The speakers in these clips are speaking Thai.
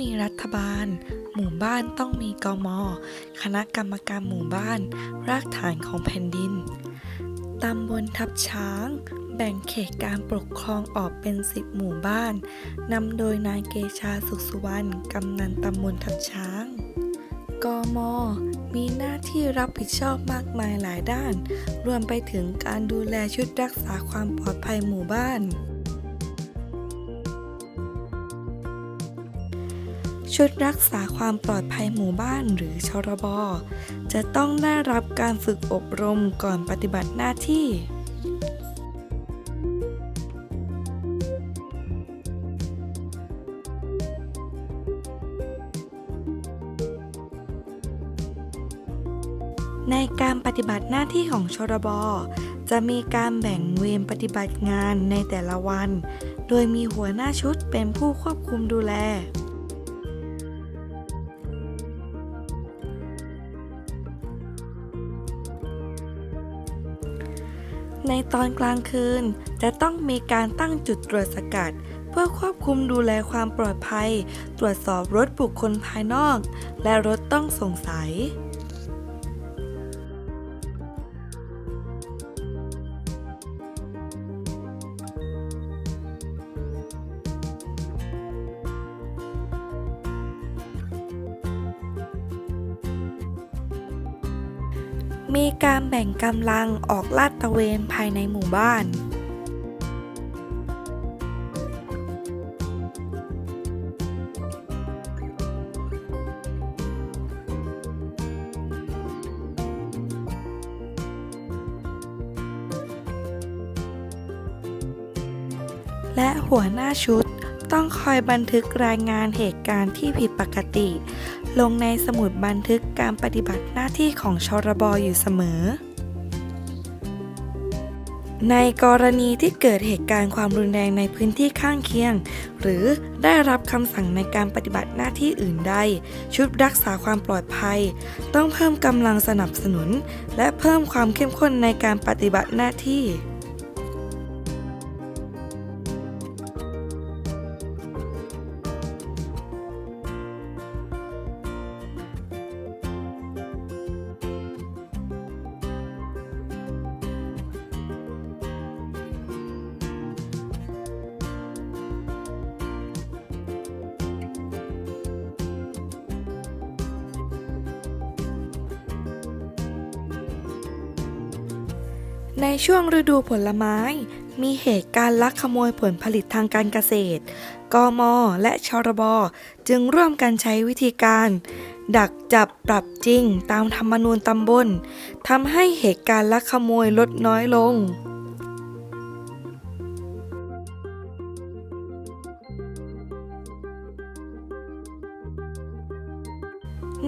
มีรัฐบาล หมู่บ้านต้องมีกม คณะกรรมการหมู่บ้าน รากฐานของแผ่นดิน ตำบลทับช้าง แบ่งเขตการปกครองออกเป็นสิบหมู่บ้าน นำโดยนายเกชาสุขสุวรรณกำนันตำบลทับช้างกม มีหน้าที่รับผิดชอบมากมายหลายด้าน รวมไปถึงการดูแลชุดรักษาความปลอดภัยหมู่บ้าน ชุดรักษาความปลอดภัยหมู่บ้านหรือชรบ จะต้องได้รับการฝึกอบรมก่อนปฏิบัติหน้าที่ ในการปฏิบัติหน้าที่ของชรบ จะมีการแบ่งเวรปฏิบัติงานในแต่ละวัน โดยมีหัวหน้าชุดเป็นผู้ควบคุมดูแล ในตอนกลางคืน จะต้องมีการตั้งจุดตรวจสกัด เพื่อควบคุมดูแลความปลอดภัย ตรวจสอบรถบุคคลภายนอก และรถต้องสงสัย มีการแบ่งกำลังออกลาดตระเวนภายในหมู่บ้านและหัวหน้าชุดต้องคอยบันทึกรายงานเหตุการณ์ที่ผิดปกติ ลงในสมุดบันทึกการปฏิบัติหน้าที่ของชรบอยู่เสมอ ในกรณีที่เกิดเหตุการณ์ความรุนแรงในพื้นที่ข้างเคียง หรือได้รับคำสั่งในการปฏิบัติหน้าที่อื่นใด ชุดรักษาความปลอดภัย ต้องเพิ่มกำลังสนับสนุน และเพิ่มความเข้มข้นในการปฏิบัติหน้าที่ ในช่วงฤดูผลไม้ มีเหตุการณ์ลักขโมยผลผลิตทางการเกษตร กม และชรบ จึงร่วมกันใช้วิธีการ ดักจับปรับจริงตามธรรมนูญตำบลทำให้เหตุการณ์ลักขโมยลดน้อยลง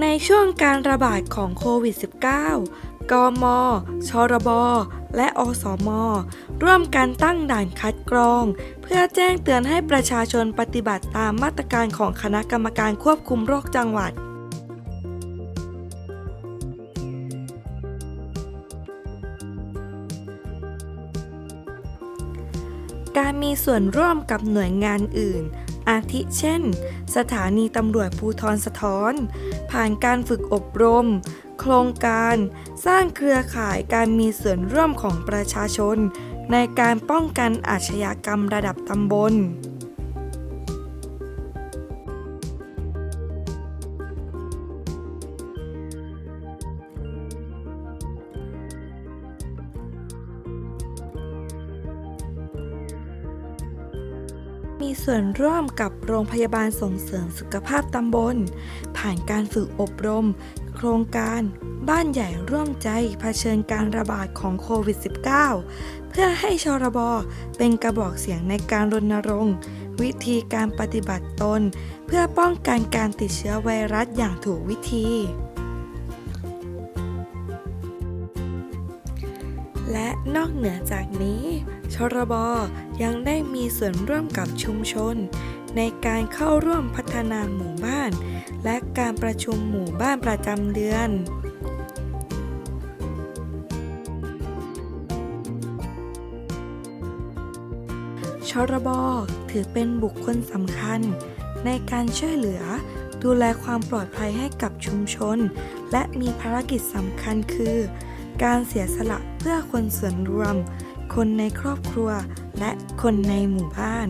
ในช่วงการระบาดของโควิด -19 กม ชรบ และอสม ร่วมกันตั้งด่านคัดกรอง เพื่อแจ้งเตือนให้ประชาชนปฏิบัติตามมาตรการของคณะกรรมการควบคุมโรคจังหวัดการมีส่วนร่วมกับหน่วยงานอื่น อาทิเช่น สถานีตำรวจภูทรสะท้อน ผ่านการฝึกอบรม โครงการสร้างเครือข่ายการมีส่วนร่วมของประชาชน ในการป้องกันอาชญากรรมระดับตำบล มีส่วนร่วมกับโรงพยาบาลส่งเสริมสุขภาพตำบล ผ่านการฝึกอบรม โครงการบ้านใหญ่ร่วมใจเผชิญการระบาดของโควิด -19 เพื่อให้ชรบเป็นกระบอกเสียงในการรณรงค์ วิธีการปฏิบัติตน เพื่อป้องกันการติดเชื้อไวรัสอย่างถูกวิธี และนอกเหนือจากนี้ ชรบยังได้มีส่วนร่วมกับชุมชน ในการเข้าร่วมพัฒนาหมู่บ้าน และการประชุมหมู่บ้านประจำเดือนชรบถือเป็นบุคคลสำคัญ ในการช่วยเหลือ ดูแลความปลอดภัยให้กับชุมชน และมีภารกิจสำคัญคือ การเสียสละเพื่อคนส่วนรวม คนในครอบครัว และคนในหมู่บ้าน